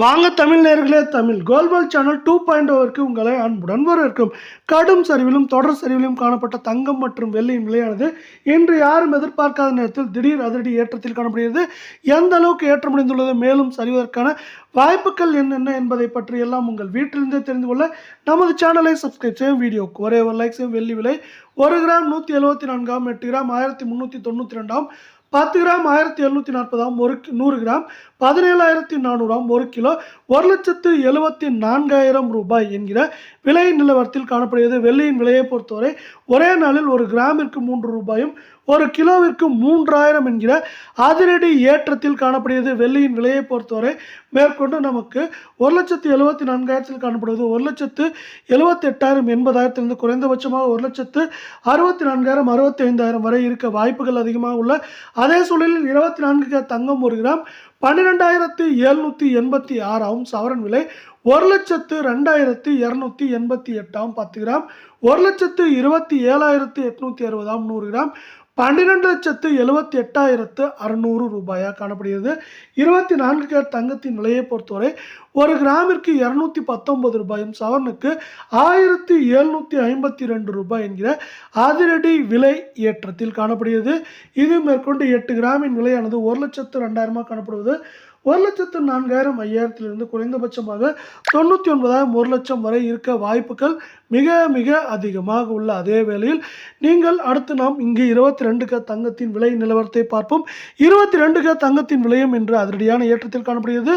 வாங்க தமிழ் நேர்களே தமிழ் கோல்பால் சேனல் டூ பாயிண்ட் ஓவருக்கு உங்களை அன்புடன் வரவேற்கும். கடும் சரிவிலும் தொடர் சரிவிலும் காணப்பட்ட தங்கம் மற்றும் வெள்ளியின் விலையானது இன்று யாரும் எதிர்பார்க்காத நேரத்தில் திடீர் அதிரடி ஏற்றத்தில் காணப்படுகிறது. எந்த அளவுக்கு ஏற்றமடைந்துள்ளது மேலும் சரிவதற்கான வாய்ப்புகள் என்னென்ன என்பதை பற்றி எல்லாம் உங்கள் வீட்டிலிருந்தே தெரிந்து கொள்ள நமது சேனலை சப்ஸ்கிரைப் செய்யும் வீடியோக்கு ஒரே ஒரு லைக் செய்யும் வெள்ளி விலை ஒரு கிராம் நூற்றி எழுபத்தி நான்காம் எட்டு கிராம் ஆயிரத்தி முந்நூற்றி தொண்ணூற்றி ரெண்டாம் பத்து கிராம் ஆயிரத்தி எழுநூற்றி நாற்பதாம் ஒரு நூறு கிராம் பதினேழாயிரத்தி நானூறாம் ஒரு கிலோ ஒரு லட்சத்து எழுபத்தி நான்காயிரம் ரூபாய் என்கிற விலை நிலவரத்தில் காணப்படுகிறது. வெள்ளியின் விலையை பொறுத்தவரை ஒரே நாளில் ஒரு கிராமிற்கு மூன்று ரூபாயும் ஒரு கிலோவிற்கு மூன்றாயிரம் என்கிற அதிரடி ஏற்றத்தில் காணப்படுகிறது. வெள்ளியின் விலையை பொறுத்தவரை மேற்கொண்டு நமக்கு ஒரு லட்சத்து எழுபத்தி நான்காயிரத்தில் காணப்படுவது ஒரு லட்சத்து எழுபத்தி எட்டாயிரம் எண்பதாயிரத்திலிருந்து குறைந்தபட்சமாக ஒரு லட்சத்து அறுபத்தி நான்காயிரம் அறுபத்தி ஐந்தாயிரம் வரை இருக்க வாய்ப்புகள் அதிகமாக உள்ள அதே சூழலில் இருபத்தி நான்கு தங்கம் ஒரு கிராம் பன்னிரெண்டாயிரத்து எழுநூற்றி எண்பத்தி ஆறாவும் சவரன் விலை ஒரு லட்சத்து ரெண்டாயிரத்து இரநூத்தி எண்பத்தி எட்டாம் பத்து கிராம் ஒரு லட்சத்து இருபத்தி ஏழாயிரத்து எட்நூற்றி அறுபதாம் நூறு கிராம் பன்னிரெண்டு லட்சத்து எழுபத்தி எட்டாயிரத்து அறநூறு ரூபாயாக காணப்படுகிறது. இருபத்தி நான்கு கேர் தங்கத்தின் விலையை பொறுத்தவரை ஒரு கிராமிற்கு இரநூத்தி பத்தொன்பது ரூபாயும் சவரனுக்கு ஆயிரத்தி எழுநூற்றி ஐம்பத்தி ரெண்டு ரூபாய் என்கிற அதிரடி விலை ஏற்றத்தில் காணப்படுகிறது. இது மேற்கொண்டு எட்டு கிராமின் விலையானது ஒரு லட்சத்து ரெண்டாயிரமாக காணப்படுவது ஒரு லட்சத்து நான்காயிரம் ஐயாயிரத்திலிருந்து குறைந்தபட்சமாக தொண்ணூற்றி ஒன்பதாயிரம் ஒரு லட்சம் வரை இருக்க வாய்ப்புகள் மிக மிக அதிகமாக உள்ள அதே வேளையில் நீங்கள் அடுத்து நாம் இங்கு இருபத்தி ரெண்டு க தங்கத்தின் விலை நிலவரத்தை பார்ப்போம். இருபத்தி ரெண்டு க தங்கத்தின் விலையும் இன்று அதிரடியான ஏற்றத்தில் காணப்படுகிறது.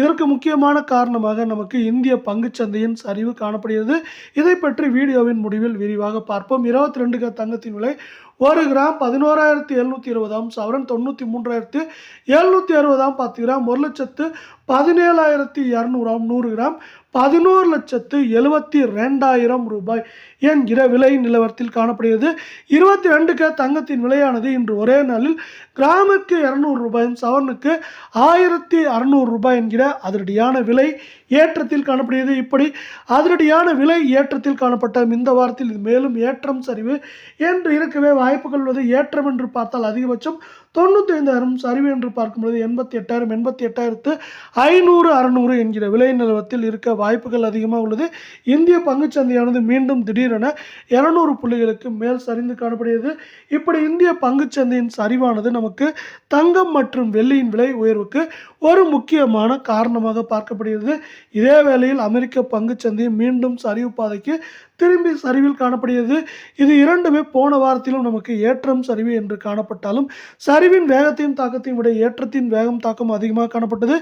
இதற்கு முக்கியமான காரணமாக நமக்கு இந்திய பங்குச்சந்தையின் சரிவு காணப்படுகிறது. இதை பற்றி வீடியோவின் முடிவில் விரிவாக பார்ப்போம். இருபத்தி ரெண்டு க தங்கத்தின் விலை ஒரு கிராம் பதினோராயிரத்தி எழுநூற்றி இருபதாம் சவரன் தொண்ணூற்றி மூன்றாயிரத்து எழுநூற்றி அறுபதாம் பத்து கிராம் ஒரு லட்சத்து பதினேழாயிரத்தி இரநூறாம் நூறு கிராம் பதினோரு லட்சத்து எழுபத்தி ரெண்டாயிரம் ரூபாய் என்கிற விலை நிலவரத்தில் காணப்படுகிறது. இருபத்தி ரெண்டு தங்கத்தின் விலையானது இன்று ஒரே நாளில் கிராமுக்கு இரநூறு ரூபாயும் சவனுக்கு ஆயிரத்தி அறநூறு ரூபாய் என்கிற அதிரடியான விலை ஏற்றத்தில் காணப்படுகிறது. இப்படி அதிரடியான விலை ஏற்றத்தில் காணப்பட்ட இந்த வாரத்தில் இது மேலும் ஏற்றம் சரிவு என்று இருக்கவே வாய்ப்புகள் உள்ளது. ஏற்றம் என்று பார்த்தால் அதிகபட்சம் தொண்ணூற்றி ஐந்தாயிரம் சரிவு என்று பார்க்கும்பொழுது எண்பத்தி எட்டாயிரம் எண்பத்தி எட்டாயிரத்து ஐநூறு அறநூறு என்கிற விலை நிலவரத்தில் இருக்க வாய்ப்புகள் அதிகமாக உள்ளது. இந்திய பங்குச்சந்தையானது மீண்டும் திடீரென இருநூறு புள்ளிகளுக்கு மேல் சரிந்து காணப்படுகிறது. இப்படி இந்திய பங்குச்சந்தையின் சரிவானது நமக்கு தங்கம் மற்றும் வெள்ளியின் விலை உயர்வுக்கு ஒரு முக்கியமான காரணமாக பார்க்கப்படுகிறது. இதே வேளையில் அமெரிக்க பங்குச்சந்தை மீண்டும் சரிவு பாதைக்கு திரும்பி சரிவில் காணப்படுகிறது. இது இரண்டுமே போன வாரத்திலும் நமக்கு ஏற்றம் சரிவு என்று காணப்பட்டாலும் சரிவின் வேகத்தையும் தாக்கத்தையும் விட ஏற்றத்தின் வேகம் தாக்கம் அதிகமாக காணப்பட்டது.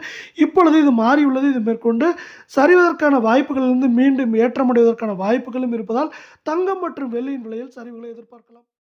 இப்பொழுது இது மாறியுள்ளது. இது மேற்கொண்டு சரிவதற்கான வாய்ப்புகளிலிருந்து மீண்டும் ஏற்றமடைவதற்கான வாய்ப்புகளும் இருப்பதால் தங்கம் மற்றும் வெள்ளியின் விலையில் சரிவுகளை எதிர்பார்க்கலாம்.